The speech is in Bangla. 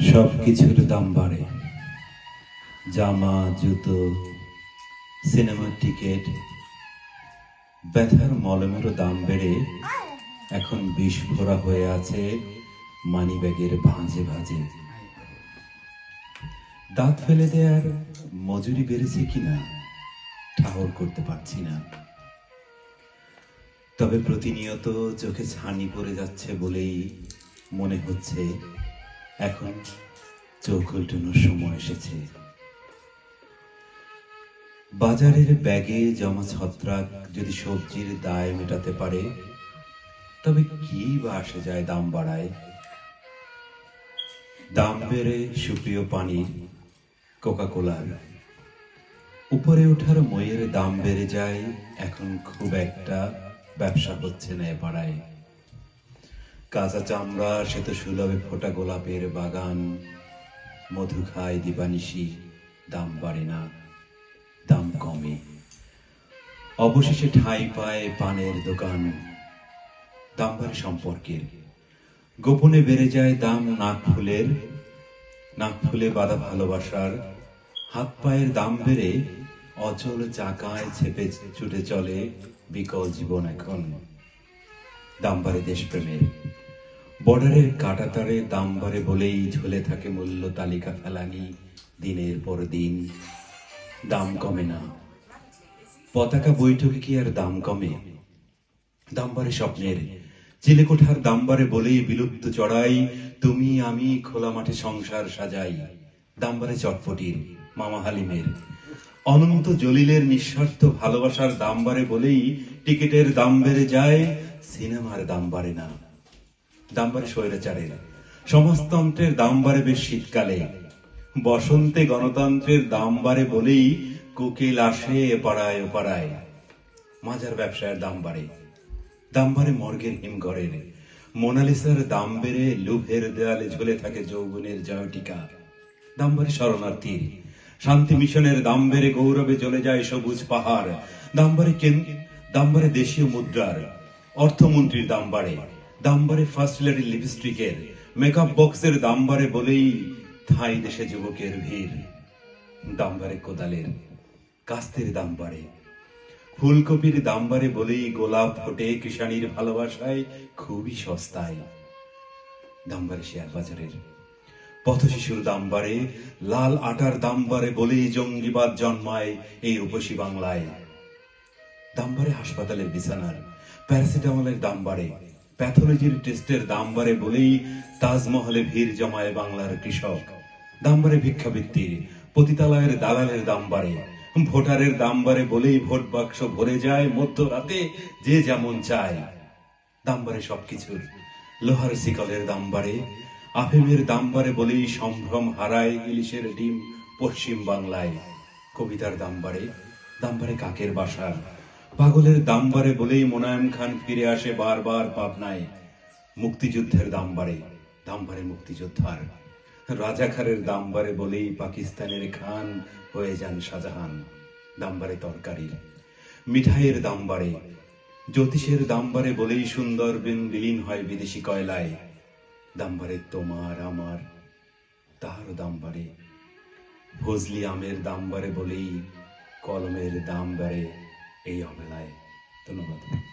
সব কিছুর দাম বাড়ে। জামা, জুতো, সিনেমার টিকিট, ব্যথার মলমেরও দাম বেড়ে এখন বিষ ভরা হয়ে আছে মানি ব্যাগের ভাঁজে ভাঁজে। দাঁত ফেলে দেওয়ার মজুরি বেড়েছে কিনা, ঠাহর করতে পারছি না। তবে প্রতিনিয়ত চোখে ছানি পড়ে যাচ্ছে বলেই মনে হচ্ছে এখন চোখ উল্টানোর সময় এসেছে। বাজারের ব্যাগে জমা ছত্রাক যদি সবজির দায় মেটাতে পারে, তবে কি বা আসে যায় দাম বাড়ায়? দাম বেড়ে সুপ্রিয় পানির কোকা কোলার উপরে ওঠার মইয়ের দাম বেড়ে যায়, এখন খুব একটা ব্যবসা হচ্ছে না এ পাড়ায়। কাঁচা চামড়া সে তো সুলভে ফোটা গোলাপের বাগান মধু খায় দিবানিশি, দাম বাড়ে না, দাম কমে। অবশেষে ঠাঁই পায় পানের দোকান, দাম বাড়ে সম্পর্কের। গোপনে বেড়ে যায় দাম নাক ফুলের, নাক ফুলে বাঁধা ভালোবাসার। হাত পায়ের দাম বেড়ে, অচল চাকায় চেপে ছুটে চলে বিকল জীবন এখন। দাম বাড়ে দেশপ্রেমের। বর্ডারের কাটাতারে দাম বাড়ে বলেই ঝুলে থাকে মূল্য তালিকা ফেলানি দিনের পর দিন। দাম কমে না। পতাকা বৈঠকে কি আর দাম কমে? দাম বাড়ে স্বপ্নের। চিলেকোঠার দাম বাড়ে বলেই বিলুপ্ত চড়াই, তুমি, আমি খোলা মাঠে সংসার সাজাই। দাম বাড়ে চটপটির, মামা হালিমের। অনন্ত জলিলের নিঃস্বার্থ ভালোবাসার দাম বাড়ে বলেই টিকিটের দাম বেড়ে যায়, সিনেমার দাম বাড়ে না। দাম বাড়ে স্বৈরাচারের সমাজতন্ত্রের দাম বাড়ে বেশ শীতকালে। বসন্তে গণতন্ত্রের দাম বাড়ে বলেই কোকিল আসে পাড়ায় ও পাড়ায় মাজার ব্যবসায়ের দাম বাড়ে দাম বাড়ে মর্গের হিমঘরের। মোনালিসার দাম বেড়ে লুভের দেয়ালে ঝুলে থাকে যৌবনের জয়টিকা। দাম বাড়ে শরণার্থীর। শান্তি মিশনের দাম বেড়ে গৌরবে চলে যায় সবুজ পাহাড়। দাম বাড়ে দাম বাড়ে দেশীয় মুদ্রার। অর্থমন্ত্রীর দাম বাড়ে দাম ফার্স্ট লেডি লিপস্টিকের মেকআপ বক্সের দাম বলেই থাই দেশে যুবকের ভিড়। দাম কোদালের, কাস্তের দাম ফুলকপির দাম বলেই গোলাপ ফোটে কিষানির ভালোবাসায় খুবই সস্তায়। দাম শেয়ার বাজারের। পথ শিশুর দাম বাড়ে লাল আটার দাম বাড়ে বলেই জঙ্গিবাদ জন্মায় এই উপসী বাংলায়। দাম বাড়ে হাসপাতালের বিছানার, প্যারাসিটামলের দাম বাড়ে প্যাথোলজির টেস্টের দাম বাড়ে বলেই তাজমহলে ভিড় জমায় বাংলার কৃষক। দাম বাড়ে ভিক্ষাবৃত্তির পতিতালয়ের দালালের দাম বাড়ে। ভোটারের দাম বাড়ে বলেই ভোট বাক্স ভরে যায় মধ্যরাতে যে যেমন চায়। দাম বাড়ে সবকিছুর, লোহার শিকলের দাম বাড়ে, আফিমের দাম বাড়ে বলেই সম্ভ্রম হারায় ইলিশের ডিম পশ্চিম বাংলায়। কবিতার দাম বাড়ে দাম বাড়ে কাকের বাসার। পাগলের দাম বাড়ে বলেই মোনায়েম খান ফিরে আসে বারবার পাবনায়। মুক্তিযুদ্ধের দাম বাড়ে দাম বাড়ে মুক্তিযোদ্ধার রাজাখারের দাম বাড়ে বলেই পাকিস্তানের খান হয়ে যান শাহজাহান। দাম বাড়ে তরকারির। মিঠাইয়ের দাম বাড়ে, জ্যোতিষের দাম বাড়ে বলেই সুন্দর বিলীন হয় বিদেশি কয়লায়। দাম বাড়ে তোমার আমার তাহারও দাম বাড়ে। ফজলি আমের দাম বাড়ে বলেই কলমের দাম বাড়ে। এই অবেলায় ধন্যবাদ।